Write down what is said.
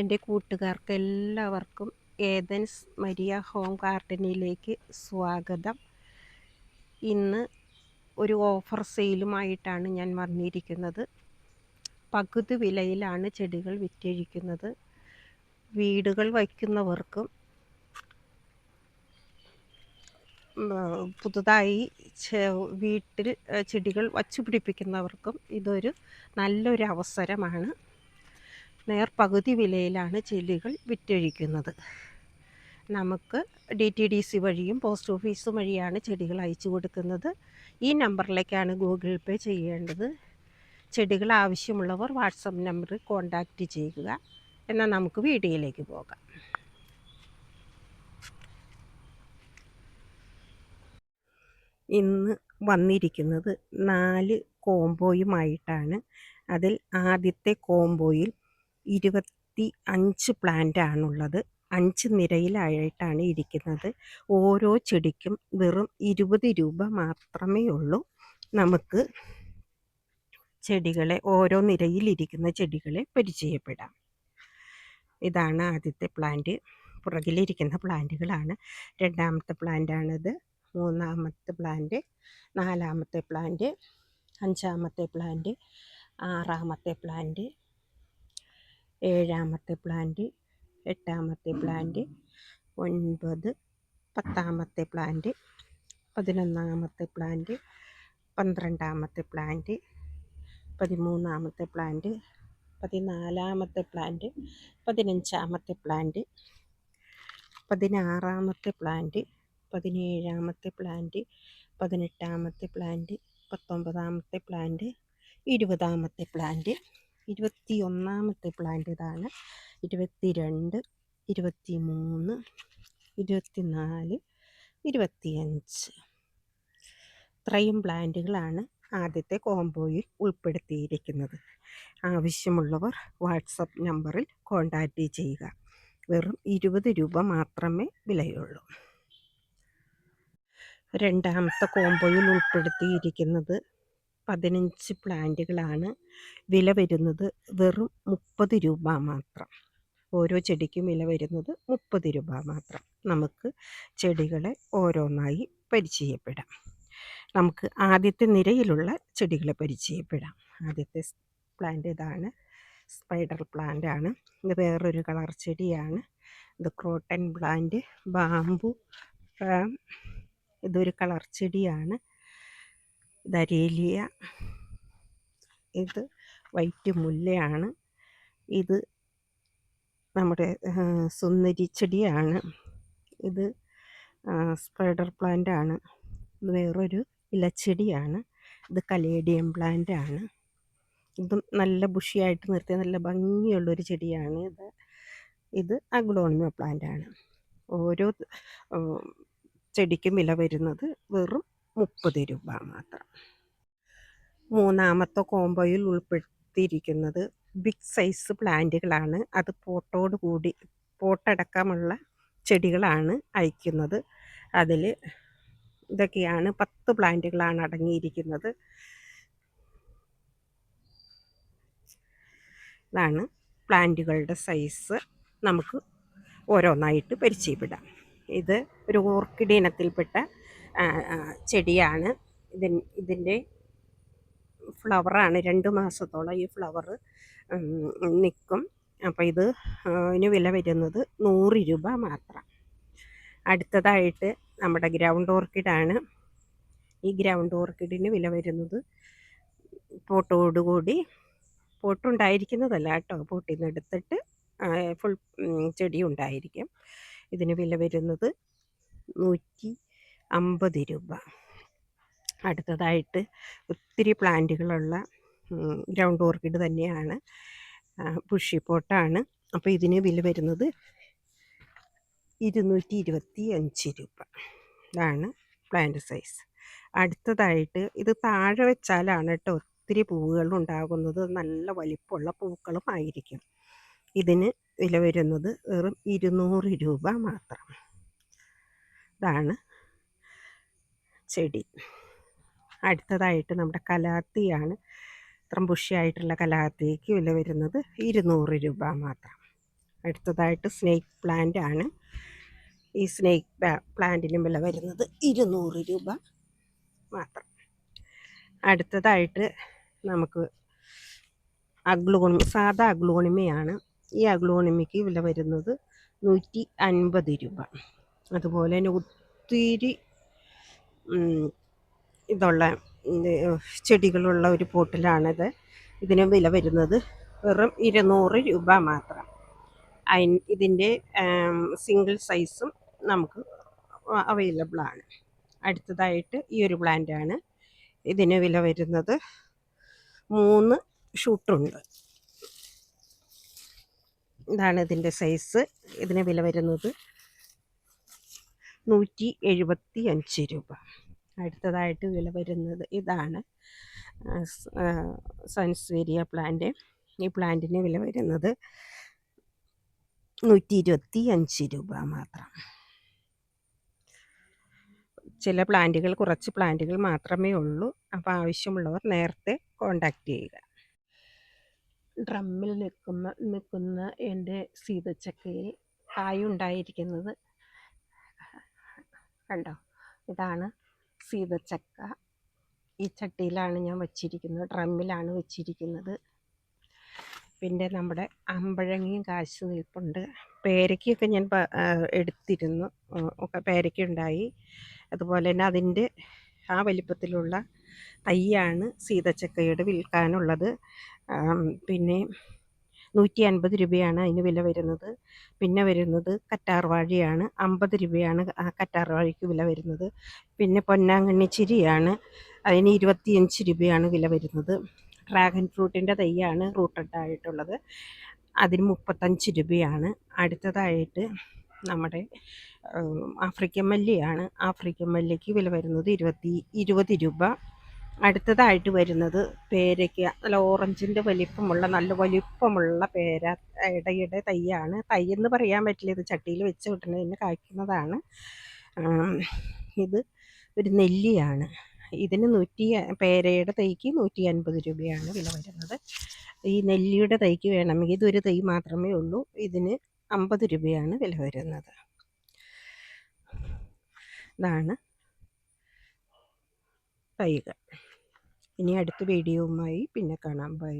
എന്റെ കൂട്ടുകാർക്ക് എല്ലാവർക്കും ഏതൻസ് മരിയ ഹോം ഗാർഡനിലേക്ക് സ്വാഗതം. ഇന്ന് ഒരു ഓഫർ സെയിലുമായിട്ടാണ് ഞാൻ വന്നിരിക്കുന്നത്. പകുതി വിലയിലാണ് ചെടികൾ വിറ്റഴിക്കുന്നത്. വീടുകൾ വയ്ക്കുന്നവർക്കും പുതുതായി വീട്ടിൽ ചെടികൾ വച്ചു പിടിപ്പിക്കുന്നവർക്കും ഇതൊരു നല്ലൊരു അവസരമാണ് നേർപകുതി വിലയിലാണ് ചെല്ലുകൾ വിറ്റഴിക്കുന്നത്. നമുക്ക് ഡി ടി ഡി സി വഴിയും പോസ്റ്റ് ഓഫീസ് വഴിയാണ് ചെടികൾ അയച്ചു കൊടുക്കുന്നത്. ഈ നമ്പറിലേക്കാണ് ഗൂഗിൾ പേ ചെയ്യേണ്ടത്. ചെടികൾ ആവശ്യമുള്ളവർ വാട്സപ്പ് നമ്പറിൽ കോൺടാക്റ്റ് ചെയ്യുക. എന്നാൽ നമുക്ക് വീഡിയോയിലേക്ക് പോകാം. ഇന്ന് വന്നിരിക്കുന്നത് നാല് കോംബോയുമായിട്ടാണ്. അതിൽ ആദ്യത്തെ കോംബോയിൽ ഇരുപത്തി അഞ്ച് പ്ലാന്റ് ആണുള്ളത് അഞ്ച് നിരയിലായിട്ടാണ് ഇരിക്കുന്നത്. ഓരോ ചെടിക്കും വെറും ഇരുപത് രൂപ മാത്രമേ ഉള്ളൂ. നമുക്ക് ചെടികളെ ഓരോ നിരയിലിരിക്കുന്ന ചെടികളെ പരിചയപ്പെടാം. ഇതാണ് ആദ്യത്തെ പ്ലാന്റ്. പുറകിലിരിക്കുന്ന പ്ലാന്റുകളാണ്. രണ്ടാമത്തെ പ്ലാന്റാണിത്. മൂന്നാമത്തെ പ്ലാന്റ് നാലാമത്തെ പ്ലാന്റ് അഞ്ചാമത്തെ പ്ലാന്റ് ആറാമത്തെ പ്ലാന്റ് ഏഴാമത്തെ പ്ലാന്റ് എട്ടാമത്തെ പ്ലാന്റ് ഒൻപത് പത്താമത്തെ പ്ലാന്റ് പതിനൊന്നാമത്തെ പ്ലാന്റ് പന്ത്രണ്ടാമത്തെ പ്ലാന്റ് പതിമൂന്നാമത്തെ പ്ലാന്റ് പതിനാലാമത്തെ പ്ലാന്റ് പതിനഞ്ചാമത്തെ പ്ലാന്റ് പതിനാറാമത്തെ പ്ലാന്റ് പതിനേഴാമത്തെ പ്ലാന്റ് പതിനെട്ടാമത്തെ പ്ലാന്റ് പത്തൊമ്പതാമത്തെ പ്ലാന്റ് ഇരുപതാമത്തെ പ്ലാന്റ് ഇരുപത്തി ഒന്നാമത്തെ പ്ലാന്റ് ഇതാണ്. ഇരുപത്തി രണ്ട് ഇരുപത്തി മൂന്ന് ഇരുപത്തി നാല് ഇരുപത്തിയഞ്ച്. ഇത്രയും പ്ലാന്റുകളാണ് ആദ്യത്തെ കോംബോയിൽ ഉൾപ്പെടുത്തിയിരിക്കുന്നത്. ആവശ്യമുള്ളവർ വാട്സപ്പ് നമ്പറിൽ കോൺടാക്റ്റ് ചെയ്യുക. വെറും ഇരുപത് രൂപ മാത്രമേ വിലയുള്ളൂ. രണ്ടാമത്തെ കോംബോയിൽ ഉൾപ്പെടുത്തിയിരിക്കുന്നത് പതിനഞ്ച് പ്ലാന്റുകളാണ് വില വരുന്നത്. വെറും മുപ്പത് രൂപ മാത്രം. ഓരോ ചെടിക്കും വില വരുന്നത് മുപ്പത് രൂപ മാത്രം. നമുക്ക് ചെടികളെ ഓരോന്നായി പരിചയപ്പെടാം. നമുക്ക് ആദ്യത്തെ നിരയിലുള്ള ചെടികളെ പരിചയപ്പെടാം. ആദ്യത്തെ പ്ലാന്റ് ഇതാണ്. സ്പൈഡർ പ്ലാന്റ് ആണ്. ഇത് വേറൊരു കളർ ചെടിയാണ്. ഇത് ക്രോട്ടൻ പ്ലാന്റ്. ബാമ്പു ഇതൊരു കളർ ചെടിയാണ്. ദരേലിയ ഇത് വൈറ്റ് മുല്ലയാണ്. ഇത് നമ്മുടെ സുന്ദരി ചെടിയാണ്. ഇത് സ്പൈഡർ പ്ലാന്റ് ആണ്. വേറൊരു ഇലച്ചെടിയാണ്. ഇത് കലേഡിയം പ്ലാന്റ് ആണ്. ഇതും നല്ല ബുഷിയായിട്ട് നിർത്തിയ നല്ല ഭംഗിയുള്ളൊരു ചെടിയാണ് ഇത്. ഇത് അഗ്ലോണിമ പ്ലാന്റ് ആണ്. ഓരോ ചെടിക്കും വില വരുന്നത് വെറും മുപ്പത് രൂപ മാത്രം. മൂന്നാമത്തെ കോംബോയിൽ ഉൾപ്പെടുത്തിയിരിക്കുന്നത് ബിഗ് സൈസ് പ്ലാന്റുകളാണ് അത് പോട്ടോട് കൂടി പോട്ടടക്കമുള്ള ചെടികളാണ് അയക്കുന്നത്. അതിൽ ഇതൊക്കെയാണ് പത്ത് പ്ലാന്റുകളാണ് അടങ്ങിയിരിക്കുന്നത്. ഇതാണ് പ്ലാന്റുകളുടെ സൈസ് നമുക്ക് ഓരോന്നായിട്ട് പരിചയപ്പെടാം. ഇത് ഒരു ഓർക്കിഡ് ഇനത്തിൽപ്പെട്ട ചെടിയാണ്. ഇതിൻ ഇതിന്റെ ഫ്ലവറാണ്. രണ്ട് മാസത്തോളം ഈ ഫ്ലവർ നിൽക്കും അപ്പോൾ ഇത് ഇതിന് വില വരുന്നത് നൂറ് രൂപ മാത്രം. അടുത്തതായിട്ട് നമ്മുടെ ഗ്രൗണ്ട് ഓർക്കിഡാണ്. ഈ ഗ്രൗണ്ട് ഓർക്കിഡിന് വില വരുന്നത് പോട്ടോടുകൂടി. പോട്ടുണ്ടായിരിക്കുന്നതല്ല കേട്ടോ. പോട്ടിൽ നിന്ന് എടുത്തിട്ട് ഫുൾ ചെടി ഉണ്ടായിരിക്കും. ഇതിന് വില വരുന്നത് നൂറ്റി അമ്പത് രൂപ. അടുത്തതായിട്ട് ഒത്തിരി പ്ലാന്റുകളുള്ള ഗ്രൗണ്ട് ഓർക്കിഡ് തന്നെയാണ്. പുഷി പോട്ടാണ് അപ്പോൾ ഇതിന് വില വരുന്നത് ഇരുന്നൂറ്റി ഇരുപത്തി അഞ്ച് രൂപ. ഇതാണ് പ്ലാന്റ് സൈസ്. അടുത്തതായിട്ട് ഇത് താഴെ വെച്ചാലാണ് കേട്ടോ ഒത്തിരി പൂവുകൾ ഉണ്ടാകുന്നത്. നല്ല വലിപ്പമുള്ള പൂക്കളും ആയിരിക്കും. ഇതിന് വില വരുന്നത് വെറും ഇരുന്നൂറ് രൂപ മാത്രം. ഇതാണ് ചെടി. അടുത്തതായിട്ട് നമ്മുടെ കലാത്തിയാണ്. ഇത്രയും ബുഷിയായിട്ടുള്ള കലാത്തിക്ക് വില വരുന്നത് ഇരുന്നൂറ് രൂപ മാത്രം. അടുത്തതായിട്ട് സ്നേക്ക് പ്ലാന്റ് ആണ്. ഈ സ്നേക്ക് പ്ലാന്റിനും വില വരുന്നത് ഇരുന്നൂറ് രൂപ മാത്രം. അടുത്തതായിട്ട് നമുക്ക് അഗ്ലോണിമ സാധാ അഗ്ലോണിമയാണ്. ഈ അഗ്ലോണിമയ്ക്ക് വില വരുന്നത് നൂറ്റി അൻപത് രൂപ. അതുപോലെ തന്നെ ഒത്തിരി ഇതുള്ള ചെടികളുള്ള ഒരു പോട്ടിലാണിത്. ഇതിന് വില വരുന്നത് വെറും ഇരുന്നൂറ് രൂപ മാത്രം. അയി ഇതിന്റെ സിംഗിൾ സൈസും നമുക്ക് അവൈലബിളാണ് അടുത്തതായിട്ട് ഈ ഒരു പ്ലാന്റാണ് ഇതിന് വില വരുന്നത് മൂന്ന് ഷൂട്ടുണ്ട്. ഇതാണ് ഇതിന്റെ സൈസ്. ഇതിന് വില വരുന്നത് നൂറ്റി എഴുപത്തി അഞ്ച് രൂപ. അടുത്തതായിട്ട് വില വരുന്നത് ഇതാണ്. Sansevieria plant. ഈ പ്ലാന്റിന് വില വരുന്നത് നൂറ്റി ഇരുപത്തി അഞ്ച് രൂപ മാത്രം. ചില പ്ലാന്റുകൾ കുറച്ച് പ്ലാന്റുകൾ മാത്രമേ ഉള്ളൂ. അപ്പോൾ ആവശ്യമുള്ളവർ നേരത്തെ കോണ്ടാക്ട് ചെയ്യുക. ഡ്രമ്മിൽ നിൽക്കുന്ന നിൽക്കുന്ന എന്റെ സീതച്ചക്കയിൽ കായുണ്ടായിരിക്കുന്നത് കണ്ടോ? ഇതാണ് സീതച്ചക്ക ഈ ചട്ടിയിലാണ് ഞാൻ വച്ചിരിക്കുന്നത്. ഡ്രമ്മിലാണ് വെച്ചിരിക്കുന്നത്. പിന്നെ നമ്മുടെ അമ്പഴങ്ങിയും കാശ് നിൽപ്പുണ്ട്. പേരയ്ക്കൊക്കെ ഞാൻ എടുത്തിരുന്നു. ഒക്കെ പേരയ്ക്ക ഉണ്ടായി. അതുപോലെ തന്നെ അതിന്റെ ആ വലിപ്പത്തിലുള്ള തൈയാണ് സീതച്ചക്കയുടെ വിൽക്കാനുള്ളത്. പിന്നെ നൂറ്റി അൻപത് രൂപയാണ് അതിന് വില വരുന്നത്. പിന്നെ വരുന്നത് കറ്റാർവാഴയാണ്. അമ്പത് രൂപയാണ് ആ കറ്റാർവാഴയ്ക്ക് വില വരുന്നത്. പിന്നെ പൊന്നാങ്കണ്ണി ചിരിയാണ് അതിന് ഇരുപത്തിയഞ്ച് രൂപയാണ് വില വരുന്നത്. ഡ്രാഗൺ ഫ്രൂട്ടിന്റെ തൈയാണ് റൂട്ടഡ് ആയിട്ടുള്ളത് അതിന് മുപ്പത്തഞ്ച് രൂപയാണ്. അടുത്തതായിട്ട് നമ്മുടെ ആഫ്രിക്കൻ മല്ലിയാണ്. ആഫ്രിക്കൻ മല്ലിക്ക് വില വരുന്നത് ഇരുപത്തി ഇരുപത് രൂപ. അടുത്തതായിട്ട് വരുന്നത് പേരയ്ക്ക. നല്ല ഓറഞ്ചിന്റെ വലിപ്പമുള്ള നല്ല വലിപ്പമുള്ള പേര ഇടയുടെ തൈയാണ്. തൈ എന്ന് പറയാൻ പറ്റില്ല. ഇത് ചട്ടിയിൽ വെച്ച് വിട്ടുന്നതിന് കായ്ക്കുന്നതാണ്. ഇത് ഒരു നെല്ലിയാണ്. ഇതിന് നൂറ്റി പേരയുടെ തൈക്ക് നൂറ്റി അൻപത് രൂപയാണ് വില വരുന്നത്. ഈ നെല്ലിയുടെ തൈക്ക് വേണമെങ്കിൽ ഇതൊരു തൈ മാത്രമേ ഉള്ളൂ. ഇതിന് അമ്പത് രൂപയാണ് വില വരുന്നത്. ഇതാണ് തൈകൾ. ഇനി അടുത്ത വീഡിയോവുമായി പിന്നെ കാണാം. ബൈ